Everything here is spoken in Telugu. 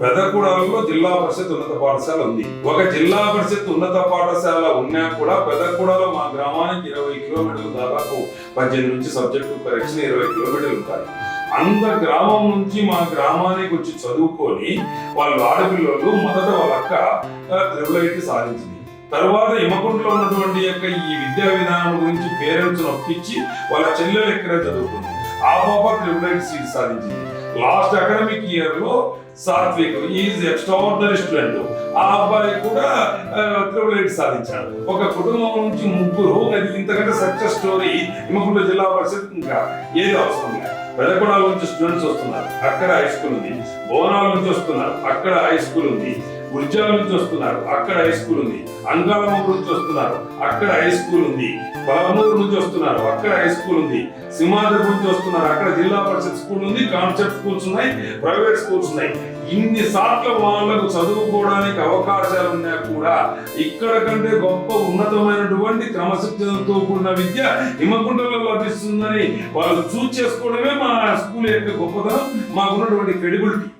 పెదకూడలో జిల్లా పరిషత్ ఉన్నత పాఠశాల ఉంది. ఒక జిల్లా పరిషత్ ఉన్నత పాఠశాల ఉన్నా కూడా పెదకూడలో మా గ్రామానికి ఇరవై కిలోమీటర్లు దాదాపు పద్దెనిమిది నుంచి సబ్జెక్టు కరెక్షన్ ఇరవై కిలోమీటర్లు ఉంటాయి. అంత గ్రామం నుంచి మా గ్రామానికి వచ్చి చదువుకొని వాళ్ళు ఆడపిల్లలు మొదట వాళ్ళ అక్క త్రిబులైటీ సాధించింది. తర్వాత ఇమకుంటలో ఉన్నటువంటి యొక్క ఈ విద్యా విధానం గురించి పేరెంట్స్ ఒప్పించి వాళ్ళ చెల్లెలు ఎక్కడ చదువుకుంది. ఆ పాప సీట్ సాధించింది లాస్ట్ అకాడమిక్ ఇయర్లో సాత్విక్ ఈజ్ ఎక్స్ట్రాడినరీ స్టూడెంట్ ఆ అబ్బాయి కూడా త్రిబుల్ ఎయిట్ సాధించాడు. ఒక కుటుంబం నుంచి ముగ్గురు అది ఇంతకంటే సక్సెస్ స్టోరీ ఇమకుంట జిల్లా పరిషత్ ఇంకా ఏది అవసరం లేదు. పెదకొండల నుంచి స్టూడెంట్స్ వస్తున్నారు. అక్కడ హై స్కూల్ ఉంది. భువనాల నుంచి వస్తున్నారు. అక్కడ హై స్కూల్ ఉంది. గుర్జాల నుంచి వస్తున్నారు. అక్కడ హై స్కూల్ ఉంది. అంగాలమూరు నుంచి వస్తున్నారు. అక్కడ హై స్కూల్ ఉంది. పలమూరు నుంచి వస్తున్నారు. అక్కడ హై స్కూల్ ఉంది. సింహాద్రి నుంచి వస్తున్నారు. అక్కడ జిల్లా పరిషత్ స్కూల్ ఉంది. కాన్సెప్ట్ స్కూల్స్ ఉన్నాయి. ప్రైవేట్ స్కూల్స్ ఉన్నాయి. ఇన్ని సార్లు వాళ్ళకు చదువుకోవడానికి అవకాశాలు ఉన్నా కూడా ఇక్కడ కంటే గొప్ప ఉన్నతమైనటువంటి క్రమశిక్షణతో కూడిన విద్య హిమకుంటలో లభిస్తుందని వాళ్ళు చూస్ చేసుకోవడమే మా స్కూల్ యొక్క గొప్పతనం. మాకున్నటువంటి క్రెడిబిలిటీ